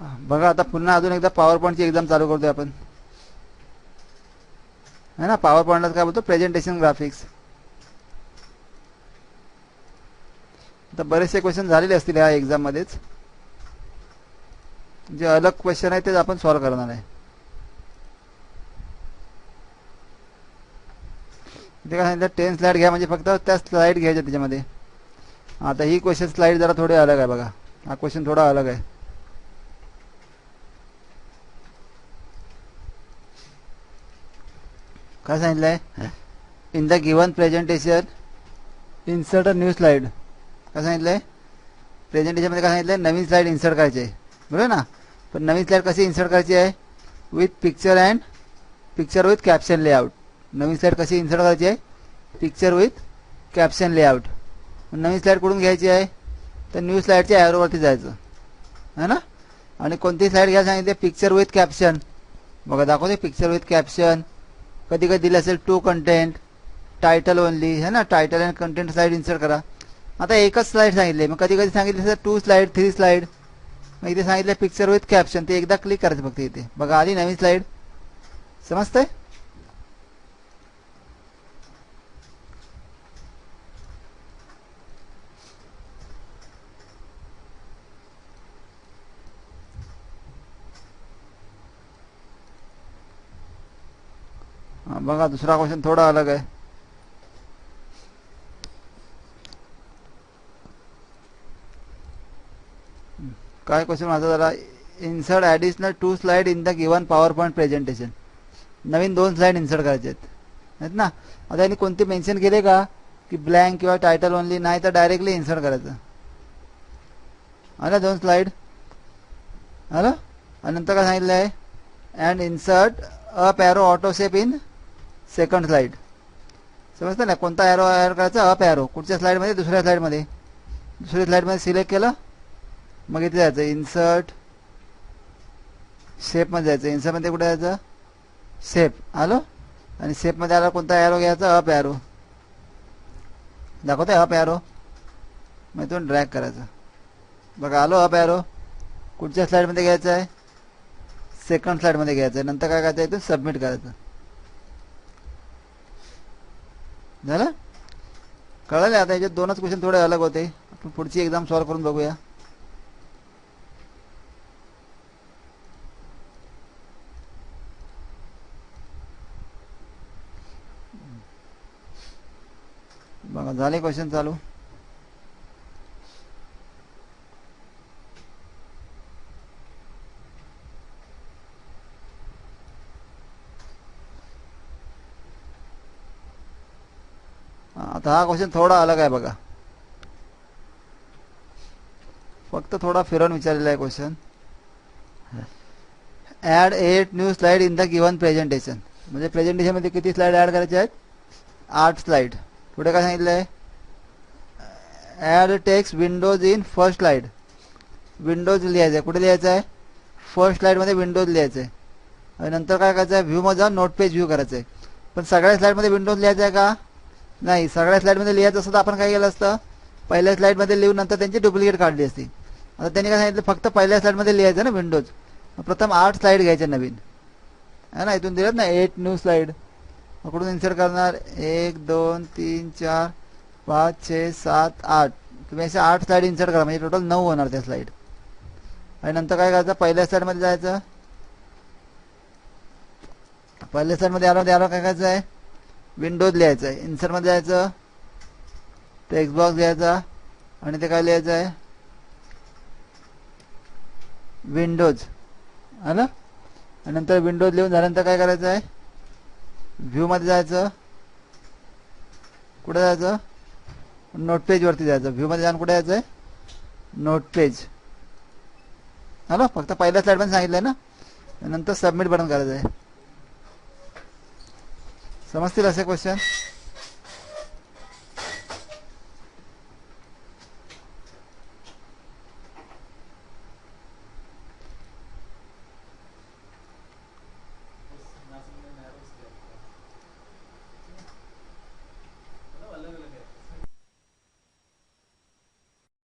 बघा आता पुन्हा अजून एकदा पॉवर पॉईंटची एक्झाम चालू करतोय आपण. है ना? पॉवर पॉईंटला काय बोलतो? प्रेझेंटेशन ग्राफिक्स आता बरेचसे क्वेश्चन झालेले असतील ह्या एक्झाममध्येच जे अलग क्वेश्चन आहे तेच आपण सॉल्व्ह करणार आहे. ते काय सांगितलं? टेन स्लाईड घ्या म्हणजे फक्त त्या स्लाईड घ्यायच्या त्याच्यामध्ये. आता ही क्वेश्चन स्लाईड जरा थोडी अलग आहे बघा. हा क्वेश्चन थोडा अलग आहे. काय सांगितलंय? In the given presentation insert a new slide काय सांगितलंय? प्रेझेंटेशनमध्ये काय सांगितलंय? नवीन स्लाईड इन्सर्ट करायची आहे. बरोबर ना? पण नवीन स्लाईड कशी इन्सर्ट करायची आहे? With picture and picture with caption layout Naveen slide कशी इन्सर्ट करायची आहे? पिक्चर विथ कॅप्शन लेआउट नवीन स्लाईड कुठून घ्यायची आहे? तर न्यू स्लाईडच्या ॲरोवरती जायचं. है ना? आणि कोणती स्लाईड घ्यायला सांगितले? पिक्चर विथ कॅप्शन बघा दाखवते. पिक्चर विथ कॅप्शन कधी कधी दिलं असेल टू कंटेंट टायटल ओनली है ना? Title and content slide insert करा. आता एकच स्लाईड सांगितले मग कधी कधी सांगितले असेल टू स्लाईड थ्री स्लाईड मग इथे सांगितलं पिक्चर विथ कॅप्शन ते एकदा क्लिक करायचं फक्त इथे. बघा आली नवीन स्लाईड समजतंय? बघा दुसरा क्वेश्चन थोडा अलग आहे काय क्वेश्चन माझा जरा insert additional two slide in the given PowerPoint presentation नवीन दोन स्लाईड इन्सर्ट करायचे आहेत. ना? आता यांनी कोणते मेन्शन केले का? की ब्लँक किंवा टायटल ओनली नाही तर डायरेक्टली इन्सर्ट करायचं. आलं दोन स्लाईड आलं? आणि नंतर काय सांगितलं आहे? And insert up arrow auto shape in second slide समजतं ना? कोणता ॲरो ॲड करायचा? अप ॲरो कुठच्या स्लाईडमध्ये दुसऱ्या स्लाईडमध्ये दुसऱ्या स्लाईडमध्ये सिलेक्ट केलं. मग इथे जायचं. इन्सर्ट शेपमध्ये जायचं. इन्सर्टमध्ये कुठे जायचं? शेप आलो? आणि शेपमध्ये आला कोणता ॲरो घ्यायचा? अप ॲरो दाखवते अप ॲरो मग इथून ड्रॅग करायचं. बघा आलो अप ॲरो कुठच्या स्लाईडमध्ये घ्यायचं आहे. सेकंड स्लाईडमध्ये घ्यायचं आहे. नंतर काय करायचं? इथून सबमिट करायचं. झालं कळलं आता याच्यात दोनच क्वेश्चन थोडे अलग होते. आपण पुढची एक्झाम सॉल्व्ह करून बघूया. बघा झाले क्वेश्चन चालू. तर हा क्वेश्चन थोडा अलग आहे बघा. फक्त थोडा फिरवून विचारलेला आहे question add eight new slide in the given presentation म्हणजे प्रेझेंटेशनमध्ये किती स्लाईड ॲड करायचे आहेत? आठ स्लाईड पुढे काय सांगितलं आहे? Add text windows in first slide windows लिहायचं आहे कुठे लिहायचं आहे फर्स्ट स्लाईडमध्ये विंडोज लिहायचं आहे आणि नंतर काय करायचं आहे व्ह्यूमध्ये जाऊन नोट पेज व्ह्यू करायचं आहे पण सगळ्या स्लाईडमध्ये विंडोज लिहायचं आहे का? नाही सगळ्या स्लाईडमध्ये लिहायचं असतं तर आपण काय केलं असतं? पहिल्या स्लाईडमध्ये लिहून नंतर त्यांची डुप्लिकेट काढली असती. आता त्यांनी काय सांगितलं? फक्त पहिल्या स्लाईडमध्ये लिहायचं ना विंडोज प्रथम आठ स्लाईड घ्यायचे नवीन. है ना इथून दिलं ना एट न्यू स्लाईड कुठून इन्सर्ट करणार? एक दोन तीन चार पाच छे सात आठ. तुम्ही असे आठ स्लाईड इन्सर्ट करा म्हणजे टोटल नऊ होणार त्या स्लाईड आणि नंतर काय करायचं? पहिल्या स्लाईडमध्ये जायचं. पहिल्या स्लाईडमध्ये आलो आलो काय करायचं आहे? विंडोज लिहायचं आहे. इन्सर्टमध्ये जायचं. टेक्स्ट बॉक्स घ्यायचा आणि ते काय लिहायचं आहे? विंडोज आलं आणि नंतर विंडोज लिहून झाल्यानंतर काय करायचं आहे? व्ह्यूमध्ये जायचं. कुठं जायचं? नोट पेजवरती जायचं. व्ह्यूमध्ये जाऊन कुठे जायचं आहे? नोट पेज हॅलो फक्त पहिल्या स्लाईडमध्ये सांगितलं आहे ना? नंतर सबमिट बटन करायचं आहे. समजतील असे क्वेश्चन